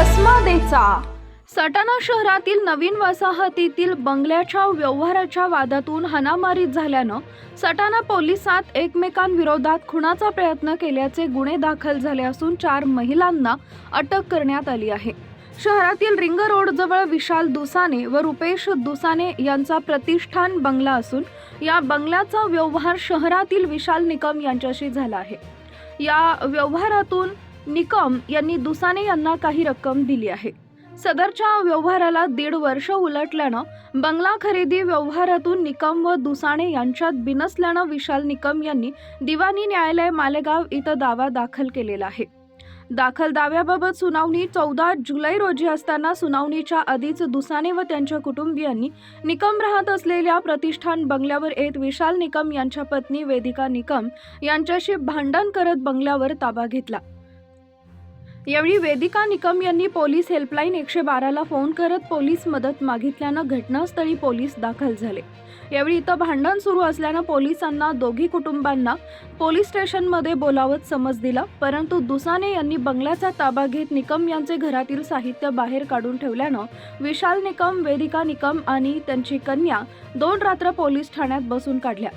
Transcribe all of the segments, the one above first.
घ्यायचा सटाणा शहरातील नवीन वसाहतीतील बंगल्याच्या व्यवहाराच्या वादातून हाणामारीत झाल्यानं सटाणा पोलिसात एकमेकांविरोधात खुनाचा प्रयत्न केल्याचे गुन्हे दाखल झाले असून चार महिलांना अटक करण्यात आली आहे. शहरातील रिंग रोड जवळ विशाल दुसाने व रुपेश दुसाने यांचा प्रतिष्ठान बंगला असून या बंगल्याचा व्यवहार शहरातील विशाल निकम यांच्याशी झाला आहे. या व्यवहारातून निकम यांनी दुसाने यांना काही रक्कम दिली आहे. सदरच्या व्यवहाराला दीड वर्ष उलटल्यानं बंगला खरेदी व्यवहारातून निकम व दुसाणे यांच्यात बिनसल्यानं विशाल निकम यांनी दिवाणी न्यायालय मालेगाव इथं दावा दाखल केलेला आहे. दाखल दाव्याबाबत सुनावणी चौदा जुलै रोजी असताना सुनावणीच्या आधीच दुसाने व त्यांच्या कुटुंबियांनी निकम राहत असलेल्या प्रतिष्ठान बंगल्यावर येत विशाल निकम यांच्या पत्नी वेदिका निकम यांच्याशी भांडण करत बंगल्यावर ताबा घेतला. यावेळी वेदिका निकम यांनी पोलीस हेल्पलाईन एकशे बाराला फोन करत पोलीस मदत मागितल्यानं घटनास्थळी पोलीस दाखल झाले. यावेळी इथं भांडण सुरू असल्यानं पोलिसांना दोघी कुटुंबांना पोलीस स्टेशनमध्ये बोलावत समज दिला परंतु दुसाने यांनी बंगल्याचा ताबा घेत निकम यांचे घरातील साहित्य बाहेर काढून ठेवल्यानं विशाल निकम वेदिका निकम आणि त्यांची कन्या दोन रात्र पोलीस ठाण्यात बसून काढल्या.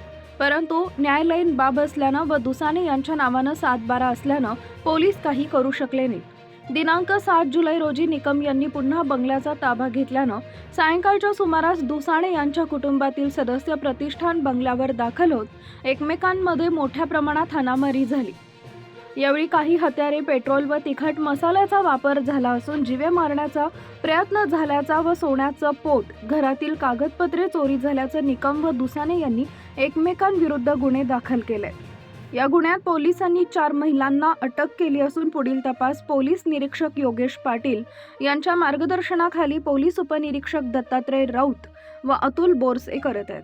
परंतु न्यायालयीन बाब असल्यानं व दुसाने यांच्या नावानं सात बारा असल्यानं पोलीस काही करू शकले नाही दिनांक सात जुलै रोजी निकम यांनी पुन्हा बंगल्याचा ताबा घेतल्यानं सायंकाळच्या सुमारास दुसाणे यांच्या कुटुंबातील सदस्य प्रतिष्ठान बंगल्यावर दाखल होत एकमेकांमध्ये मोठ्या प्रमाणात हाणामारी झाली. यावेळी काही हत्यारे पेट्रोल व तिखट मसाल्याचा वापर झाला असून जिवे मारण्याचा प्रयत्न झाल्याचा व सोन्याचं पोट घरातील कागदपत्रे चोरी झाल्याचं निकम व दुसाने यांनी एकमेकांविरुद्ध गुन्हे दाखल केले. या गुन्ह्यात पोलिसांनी चार महिलांना अटक केली असून पुढील तपास पोलीस निरीक्षक योगेश पाटील यांच्या मार्गदर्शनाखाली पोलीस उपनिरीक्षक दत्तात्रय राऊत व अतुल बोरसे करत आहेत.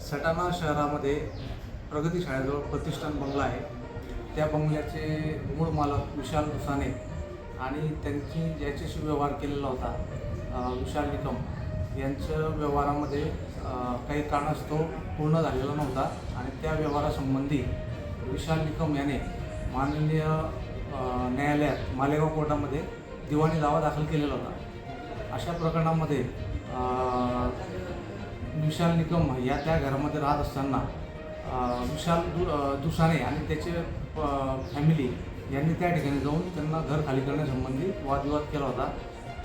सटाणा शहरामध्ये प्रगती शाळेजवळ प्रतिष्ठान बंगला आहे. त्या बंगल्याचे मूळ मालक विशाल दुसाने आणि त्यांची ज्याच्याशी व्यवहार केलेला होता विशाल निकम यांच्या व्यवहारामध्ये काही कारणास्तव पूर्ण झालेला नव्हता आणि त्या व्यवहारासंबंधी विशाल निकम याने माननीय न्यायालयात मालेगाव कोर्टामध्ये दिवाणी दावा दाखल केलेला होता. अशा प्रकरणामध्ये विशाल निकम या त्या घरामध्ये राहत असताना विशाल दु दुसाने आणि त्याचे फॅमिली यांनी त्या ठिकाणी जाऊन त्यांना घर खाली करण्यासंबंधी वादविवाद केला होता.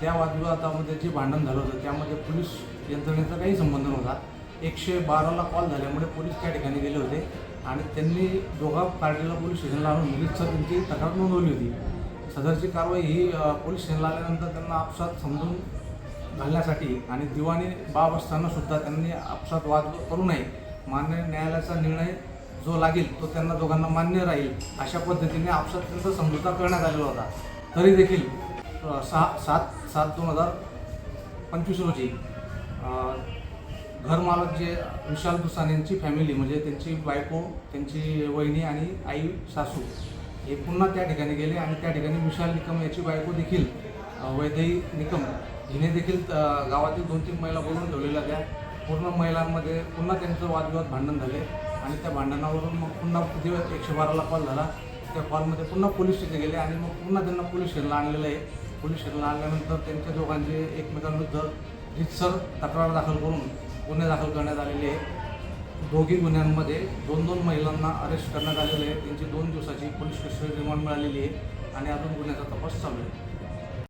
त्या वादविवादामध्ये जे भांडण झालं होतं त्यामध्ये पोलीस यंत्रणेचा काही संबंध नव्हता. एकशे बाराला कॉल झाल्यामुळे पोलीस त्या ठिकाणी गेले होते आणि त्यांनी दोघा पार्टीला पोलीस स्टेशनला आणून मुलीचं त्यांची तक्रार नोंदवली होती. सदरची कारवाई ही पोलीस स्टेशनला आल्यानंतर त्यांना आपसात समजून घालण्यासाठी आणि दिवाणी बाब असताना सुद्धा त्यांनी आपसात वाद करू नये मान्य न्यायालयाचा निर्णय जो लागेल तो त्यांना दोघांना मान्य राहील अशा पद्धतीने आपसात त्यांचा समजूता करण्यात आलेला होता. तरी देखील सहा सात सात दोन हजार पंचवीस रोजी घरमालक जे विशाल दुसान यांची फॅमिली म्हणजे त्यांची बायको त्यांची वहिनी आणि आई सासू हे पुन्हा त्या ठिकाणी गेले आणि त्या ठिकाणी विशाल निकम याची बायको देखील वैदई निकम हिने देखील गावातील दोन तीन महिला बोलून ठेवलेल्या त्या पूर्ण महिलांमध्ये पुन्हा त्यांचं वादविवाद भांडण झाले. आणि त्या भांडणावरून मग पुन्हा दिवस एकशे बाराला कॉल झाला. त्या कॉलमध्ये पुन्हा पोलीस स्टेशन गेले आणि मग पुन्हा त्यांना पोलीस स्टेशनला आणलेलं आहे. पोलीस स्टेशनला आणल्यानंतर त्यांच्या दोघांचे एकमेकांविरुद्ध रितसर तक्रार दाखल करून गुन्हे दाखल करण्यात आलेले आहे. दोघी गुन्ह्यांमध्ये दोन दोन महिलांना अरेस्ट करण्यात आलेलं आहे. त्यांची दोन दिवसाची पोलीस स्टेशन रिमांड मिळालेली आहे. आणि अजून गुन्ह्याचा तपास चालू आहे.